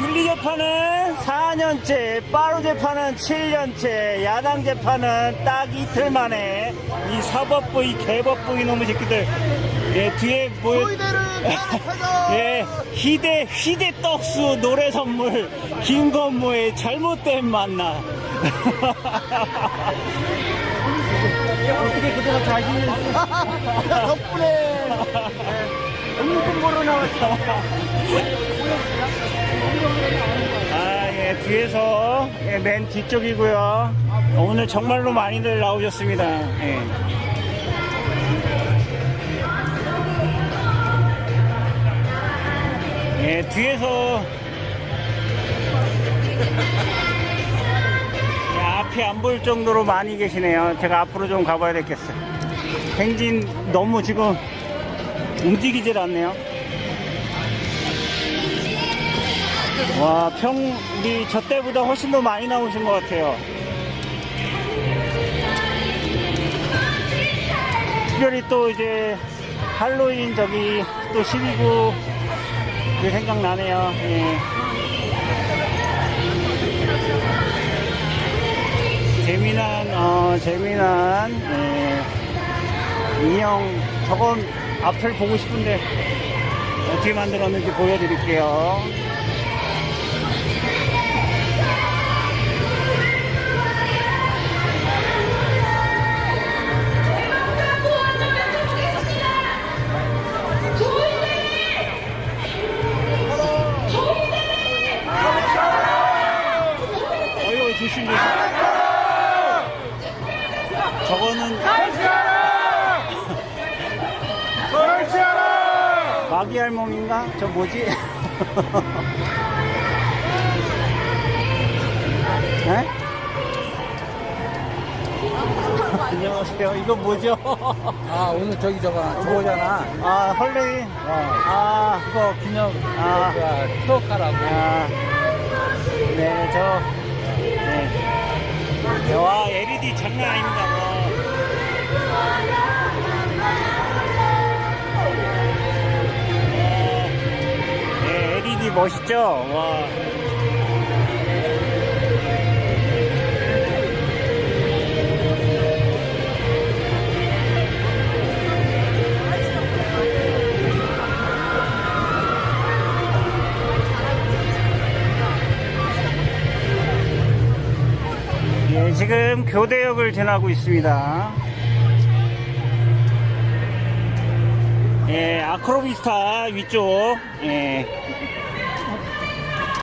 귤리 재판은 4년째, 빠루 재판은 7년째, 야당 재판은 딱 이틀 만에 이 사법부, 이 개법부 이놈의 새끼들. 예, 뒤에 보여. 예, 희대, 희대 떡수 노래 선물, 김건모의 잘못된 만나. 어떻게 그동안 자신을 덕분에 업무 공부로 나왔어. 아, 예, 뒤에서, 예, 맨 뒤쪽이고요. 오늘 정말로 많이들 나오셨습니다. 예. 예, 뒤에서, 예, 앞이 안 보일 정도로 많이 계시네요. 제가 앞으로 좀 가봐야 되겠어요. 행진 너무 지금 움직이질 않네요. 와, 평이 저 때보다 훨씬 더 많이 나오신 것 같아요. 특별히 또 이제 할로윈 저기 또 12구 그 생각나네요. 예. 재미난, 어, 재미난, 예. 인형, 저건 앞을 보고 싶은데 어떻게 만들었는지 보여드릴게요. 조심. 저거는 마귀 할멈인가? 저 뭐지? 네? 안녕하세요. 이거 뭐죠? 아 오늘 저기 저거 저거잖아. 아 헐레이. 어. 아, 그거 기념 아. 아. 추억하라고. 아, 네, 저, 네. 와, LED 장난 아닙니다. 와. 네, LED 멋있죠? 와. 예, 지금 교대역을 지나고 있습니다. 예, 아크로비스타 위쪽, 예,